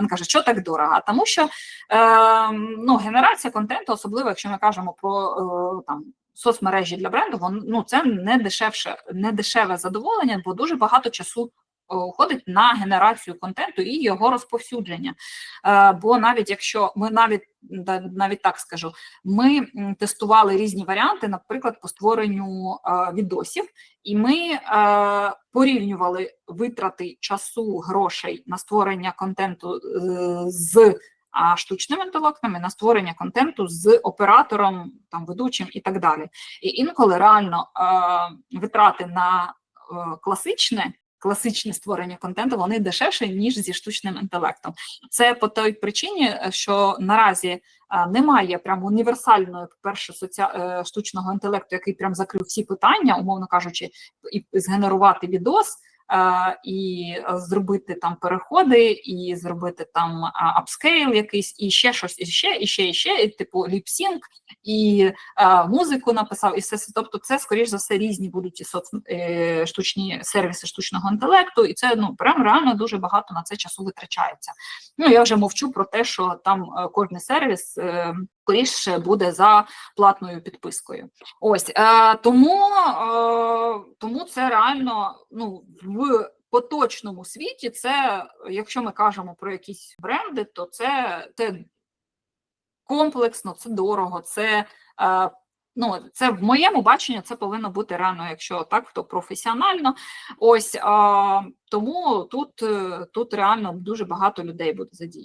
Він каже, що так дорого? Тому що е, ну, генерація контенту, особливо якщо ми кажемо про е, там. Соцмережі для бренду, вон, ну це не дешевше, не дешеве задоволення, бо дуже багато часу уходить на генерацію контенту і його розповсюдження. Е, бо навіть якщо ми навіть навіть так скажу, ми тестували різні варіанти, наприклад, по створенню е, відосів, і ми е, порівнювали витрати часу, грошей на створення контенту е, з а, штучним інтелектом і на створення контенту з оператором, там ведучим і так далі. І інколи реально е, витрати на е, класичне. Класичне створення контенту вони дешевші ніж зі штучним інтелектом. Це по той причині, е, що наразі е, немає прям універсальної, по-перше, соці... е, штучного інтелекту, який прям закрив всі питання, умовно кажучи, і згенерувати відос. І е, зробити там переходи, і зробити там апскейл якийсь, і ще щось, і ще, і ще, і ще, і типу ліпсінг, і е, музику написав, і все. Тобто, це скоріш за все різні будуть і соц е, штучні сервіси штучного інтелекту, і це ну прям реально дуже багато на це часу витрачається. Ну я вже мовчу про те, що там е, кожний сервіс скоріше буде за платною підпискою. Ось е, тому, е, тому це реально ну в поточному світі. Це якщо ми кажемо про якісь бренди, то це, це комплексно, це дорого, це. Е, Ну, це в моєму баченні це повинно бути рано, якщо так, то професіонально. Ось а, тому тут, е, тут реально дуже багато людей буде задіяно.